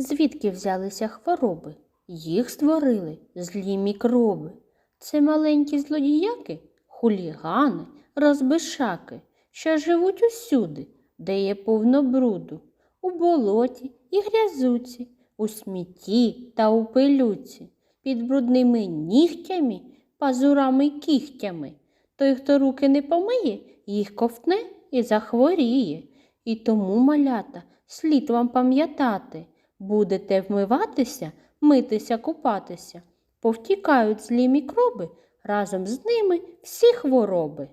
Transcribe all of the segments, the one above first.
Звідки взялися хвороби? Їх створили злі мікроби. Це маленькі злодіяки, хулігани, розбишаки, що живуть усюди, де є повно бруду, у болоті і грязуці, у смітті та у пилюці, під брудними нігтями, пазурами й кігтями. Той, хто руки не помиє, їх ковтне і захворіє. І тому, малята, слід вам пам'ятати, будете вмиватися, митися, купатися. Повтікають злі мікроби, разом з ними всі хвороби.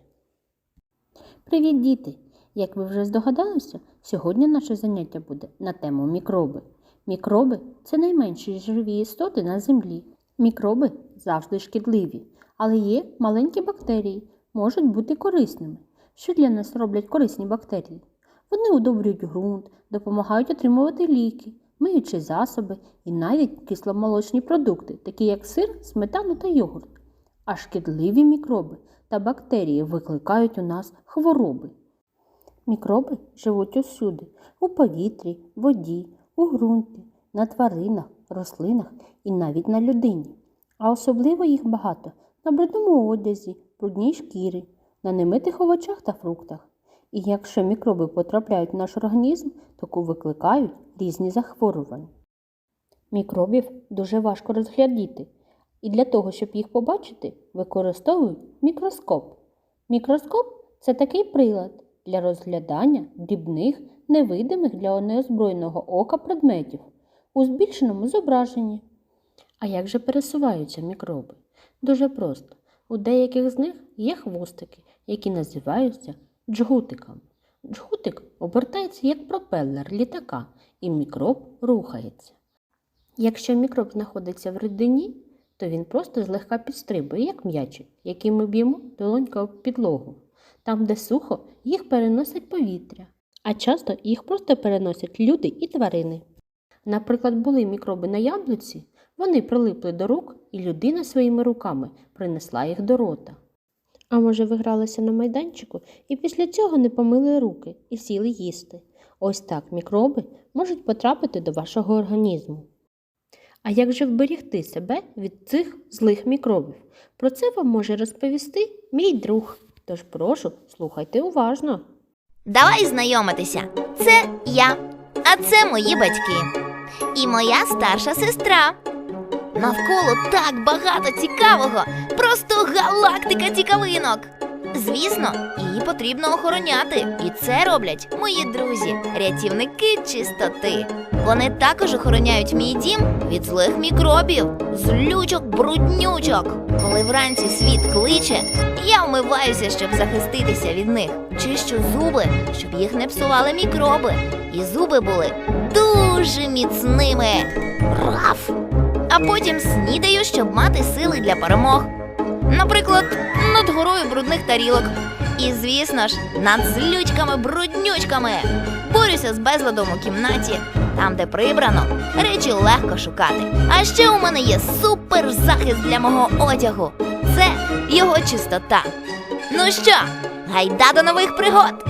Привіт, діти! Як ви вже здогадалися, сьогодні наше заняття буде на тему мікроби. Мікроби це найменші живі істоти на землі. Мікроби завжди шкідливі, але є маленькі бактерії, можуть бути корисними. Що для нас роблять корисні бактерії? Вони удобрюють ґрунт, допомагають отримувати ліки, миючі засоби і навіть кисломолочні продукти, такі як сир, сметану та йогурт. А шкідливі мікроби та бактерії викликають у нас хвороби. Мікроби живуть усюди у повітрі, воді, у ґрунті, на тваринах, рослинах і навіть на людині. А особливо їх багато на брудному одязі, брудній шкірі, на немитих овочах та фруктах. І якщо мікроби потрапляють в наш організм, то викликають різні захворювання. Мікробів дуже важко розглядіти, і для того, щоб їх побачити, використовують мікроскоп. Мікроскоп це такий прилад для розглядання дрібних, невидимих для неозброєного ока предметів у збільшеному зображенні. А як же пересуваються мікроби? Дуже просто. У деяких з них є хвостики, які називаються джгутиками. Джгутик обертається як пропелер літака, і мікроб рухається. Якщо мікроб знаходиться в рідині, то він просто злегка підстрибує, як м'ячик, який ми б'ємо долонька об підлогу. Там, де сухо, їх переносить повітря, а часто їх просто переносять люди і тварини. Наприклад, були мікроби на яблуці, вони прилипли до рук, і людина своїми руками принесла їх до рота. А може, ви гралися на майданчику і після цього не помили руки і сіли їсти. Ось так мікроби можуть потрапити до вашого організму. А як же вберігти себе від цих злих мікробів? Про це вам може розповісти мій друг. Тож прошу, слухайте уважно. Давай знайомитися. Це я, а це мої батьки. І моя старша сестра. Навколо так багато цікавого, просто галактика цікавинок. Звісно, її потрібно охороняти, і це роблять мої друзі, рятівники чистоти. Вони також охороняють мій дім від злих мікробів, злючок, бруднючок. Коли вранці світ кличе, я вмиваюся, щоб захиститися від них. Чищу зуби, щоб їх не псували мікроби. І зуби були дуже міцними. Раф! А потім снідаю, щоб мати сили для перемог. Наприклад, над горою брудних тарілок. І, звісно ж, над злючками бруднючками. Борюся з безладом у кімнаті, там, де прибрано, речі легко шукати. А ще у мене є суперзахист для мого одягу. Це його чистота. Ну що, гайда до нових пригод!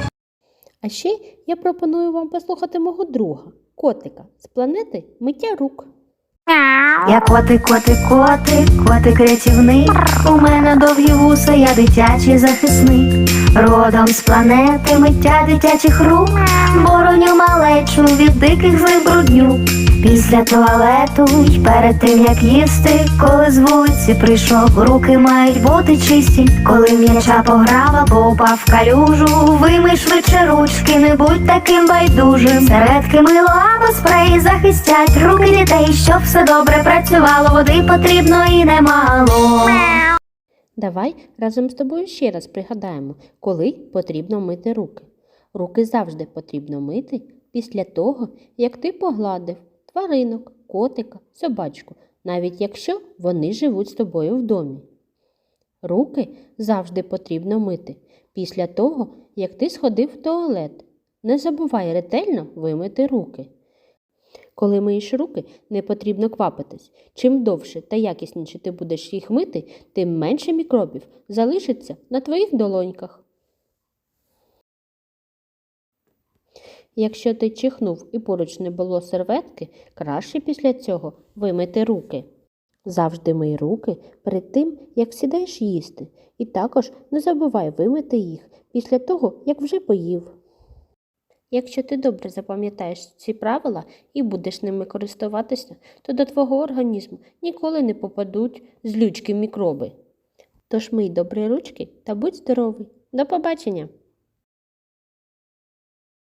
А ще я пропоную вам послухати мого друга, котика з планети миття рук. Я котик, котик, котик, котик рятівник. У мене довгі вуса, я дитячий захисник. Родом з планети миття дитячих рук. Бороню малечу від диких злих бруднюк. Після туалету й перед тим як їсти, коли з вулиці прийшов, руки мають бути чисті. Коли м'яча пограв або упав в калюжу, вимий швидше ручки, не будь таким байдужим. Середки мило або спрей захистять руки дітей, щоб все добре працювало, води потрібно і немало. Давай разом з тобою ще раз пригадаємо, коли потрібно мити руки. Руки завжди потрібно мити після того, як ти погладив тваринок, котика, собачку, навіть якщо вони живуть з тобою в домі. Руки завжди потрібно мити після того, як ти сходив в туалет. Не забувай ретельно вимити руки. Коли миєш руки, не потрібно квапитись. Чим довше та якісніше ти будеш їх мити, тим менше мікробів залишиться на твоїх долоньках. Якщо ти чихнув і поруч не було серветки, краще після цього вимити руки. Завжди мий руки перед тим, як сідаєш їсти, і також не забувай вимити їх після того, як вже поїв. Якщо ти добре запам'ятаєш ці правила і будеш ними користуватися, то до твого організму ніколи не попадуть злючки мікроби. Тож мий добрі ручки та будь здоровий. До побачення!